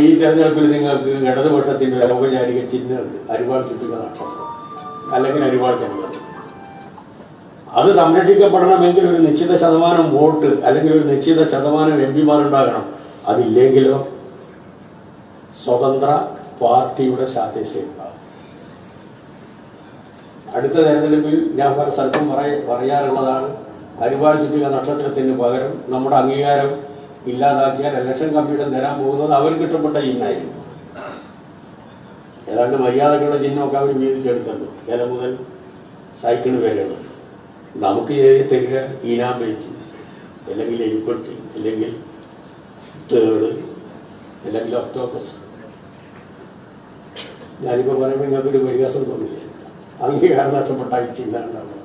ഈ തെരഞ്ഞെടുപ്പിൽ നിങ്ങൾക്ക് ഇടതുപക്ഷത്തിന്റെ ഔപചാരിക ചിഹ്നമുണ്ട് അരിവാൾ ചുറ്റുക നക്ഷത്രം അല്ലെങ്കിൽ അരിവാൾ ചെമ്പതി അത് സംരക്ഷിക്കപ്പെടണമെങ്കിൽ ഒരു നിശ്ചിത ശതമാനം വോട്ട് അല്ലെങ്കിൽ ഒരു നിശ്ചിത ശതമാനം എം പിമാരുണ്ടാകണം അതില്ലെങ്കിലോ സ്വതന്ത്ര പാർട്ടിയുടെ സാധ്യതയുണ്ടാകും അടുത്ത തെരഞ്ഞെടുപ്പിൽ ഞാൻ പല സ്ഥലത്തും പറയ പറയാറുള്ളതാണ് അരിവാൾ ചുറ്റുക നക്ഷത്രത്തിന് പകരം നമ്മുടെ അംഗീകാരം ഇല്ലാതാക്കിയാൽ ഇലക്ഷൻ കമ്മീഷൻ തരാൻ പോകുന്നത് അവർക്ക് ഇഷ്ടപ്പെട്ട ചിഹ്നമായിരിക്കും. ഏതാണ്ട് മര്യാദക്കുള്ള ചിഹ്നമൊക്കെ അവർ വീതിച്ചെടുത്തല്ലോ ഇല മുതൽ? സൈക്കിൾ വരുന്നത് നമുക്ക് തരിക ഈനാം വെച്ച് അല്ലെങ്കിൽ എരിപ്പെട്ടി അല്ലെങ്കിൽ തേട് അല്ലെങ്കിൽ ഒക്ടോപ്പസ് ഞാനിപ്പോ പറയുമ്പോൾ നിങ്ങൾക്കൊരു പരിഹാസം തോന്നില്ല? അംഗീകാരം നഷ്ടപ്പെട്ട ചിഹ്നം ഉണ്ടാവുക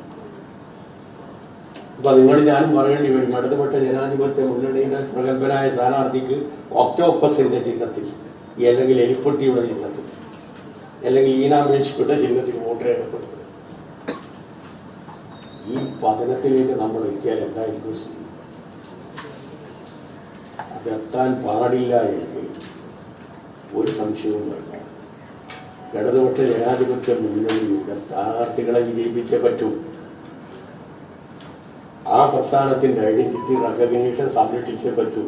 അപ്പൊ നിങ്ങൾ ഞാനും പറയേണ്ടി വരും. ഇടതുപക്ഷ ജനാധിപത്യ മുന്നണിയുടെ പ്രഗത്ഭനായ സ്ഥാനാർത്ഥിക്ക് ഒക്ടോപ്പസിന്റെ ചിഹ്നത്തിൽ അല്ലെങ്കിൽ എലിപ്പൊട്ടിയുടെ ചിഹ്നത്തിൽ അല്ലെങ്കിൽ ഈനാമേശിയുടെ ചിഹ്നത്തിൽ വോട്ട് രേഖപ്പെടുത്തുക ഈ പതനത്തിലേക്ക് നമ്മൾ എത്തിയാൽ എന്തായിരിക്കും സ്ഥിതി? അതെത്താൻ പാടില്ല എങ്കിൽ ഒരു സംശയവും വേണ്ട. ഇടതുപക്ഷ ജനാധിപത്യ മുന്നണിയുടെ സ്ഥാനാർത്ഥികളെ വിജയിപ്പിച്ചേ പറ്റൂ. ആ പ്രസ്ഥാനത്തിന്റെ ഐഡന്റിറ്റി റെക്കഗ്നീഷൻ സംരക്ഷിച്ചേ പറ്റൂ.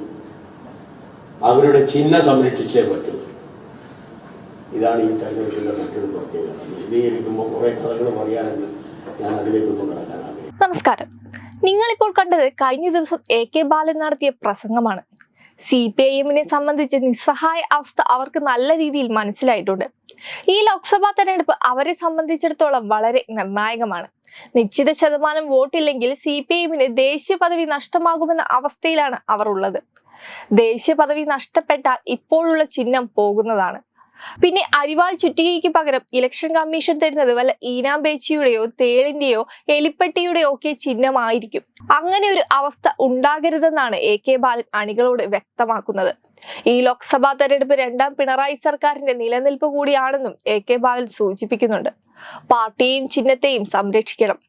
അവരുടെ ചിഹ്നം സംരക്ഷിച്ചേ പറ്റൂ. ഇതാണ് ഈ തെരഞ്ഞെടുപ്പിന്റെ മറ്റൊരു പ്രത്യേകത. വിശദീകരിക്കുമ്പോൾ കുറെ കഥകൾ പറയാനുണ്ട്. ഞാൻ അതിലേക്കൊന്നും കടക്കാൻ ആഗ്രഹിക്കുന്നു നമസ്കാരം. നിങ്ങളിപ്പോൾ കണ്ടത് കഴിഞ്ഞ ദിവസം എ കെ ബാലൻ നടത്തിയ പ്രസംഗമാണ്. സി പി ഐ എമ്മിനെ സംബന്ധിച്ച് നിസ്സഹായ അവസ്ഥ അവർക്ക് നല്ല രീതിയിൽ മനസ്സിലായിട്ടുണ്ട്. ഈ ലോക്സഭാ തെരഞ്ഞെടുപ്പ് അവരെ സംബന്ധിച്ചിടത്തോളം വളരെ നിർണായകമാണ്. നിശ്ചിത ശതമാനം വോട്ടില്ലെങ്കിൽ സി പി എമ്മിന് ദേശീയ പദവി നഷ്ടമാകുമെന്ന അവസ്ഥയിലാണ് അവർ ഉള്ളത്. ദേശീയ പദവി നഷ്ടപ്പെട്ടാൽ ഇപ്പോഴുള്ള ചിഹ്നം പോകുന്നതാണ്. പിന്നെ അരിവാൾ ചുറ്റികയ്ക്ക് പകരം ഇലക്ഷൻ കമ്മീഷൻ തരുന്നത് വല്ല ഈനാമ്പേച്ചിയുടെയോ തേളിന്റെയോ എലിപ്പെട്ടിയുടെയോ ഒക്കെ ചിഹ്നമായിരിക്കും. അങ്ങനെ ഒരു അവസ്ഥ ഉണ്ടാകരുതെന്നാണ് എ കെ ബാലൻ അണികളോട് വ്യക്തമാക്കുന്നത്. ഈ ലോക്സഭാ തെരഞ്ഞെടുപ്പ് രണ്ടാം പിണറായി സർക്കാരിന്റെ നിലനിൽപ്പ് കൂടിയാണെന്നും എ കെ ബാലൻ സൂചിപ്പിക്കുന്നുണ്ട്. പാർട്ടിയെയും ചിഹ്നത്തെയും സംരക്ഷിക്കണം.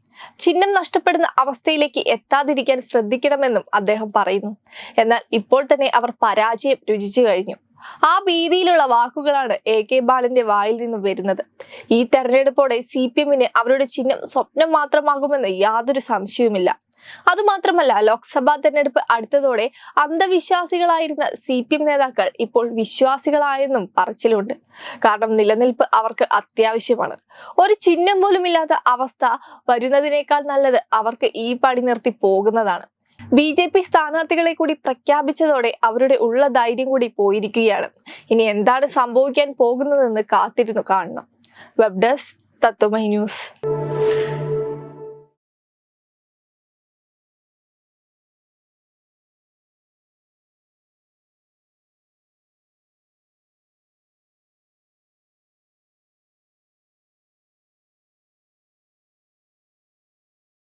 ചിഹ്നം നഷ്ടപ്പെടുന്ന അവസ്ഥയിലേക്ക് എത്താതിരിക്കാൻ ശ്രദ്ധിക്കണമെന്നും അദ്ദേഹം പറയുന്നു. എന്നാൽ ഇപ്പോൾ തന്നെ അവർ പരാജയം രുചിച്ചു കഴിഞ്ഞു. ആ ഭീതിയിലുള്ള വാക്കുകളാണ് എ കെ ബാലന്റെ വായിൽ നിന്നും വരുന്നത്. ഈ തെരഞ്ഞെടുപ്പോടെ സി പി എമ്മിന് അവരുടെ ചിഹ്നം സ്വപ്നം മാത്രമാകുമെന്ന് യാതൊരു സംശയവുമില്ല. അതുമാത്രമല്ല ലോക്സഭാ തെരഞ്ഞെടുപ്പ് അടുത്തതോടെ അന്ധവിശ്വാസികളായിരുന്ന സി പി എം നേതാക്കൾ ഇപ്പോൾ വിശ്വാസികളായെന്നും പറച്ചിലുണ്ട്. കാരണം നിലനിൽപ്പ് അവർക്ക് അത്യാവശ്യമാണ്. ഒരു ചിഹ്നം പോലും ഇല്ലാത്ത അവസ്ഥ വരുന്നതിനേക്കാൾ നല്ലത് അവർക്ക് ഈ പണി നിർത്തി പോകുന്നതാണ്. ബി ജെ പി സ്ഥാനാർത്ഥികളെ കൂടി പ്രഖ്യാപിച്ചതോടെ അവരുടെ ഉള്ള ധൈര്യം കൂടി പോയിരിക്കുകയാണ്. ഇനി എന്താണ് സംഭവിക്കാൻ പോകുന്നതെന്ന് കാത്തിരുന്നു കാണണം. വെബ് ഡെസ്ക് തത്വമൈ ന്യൂസ്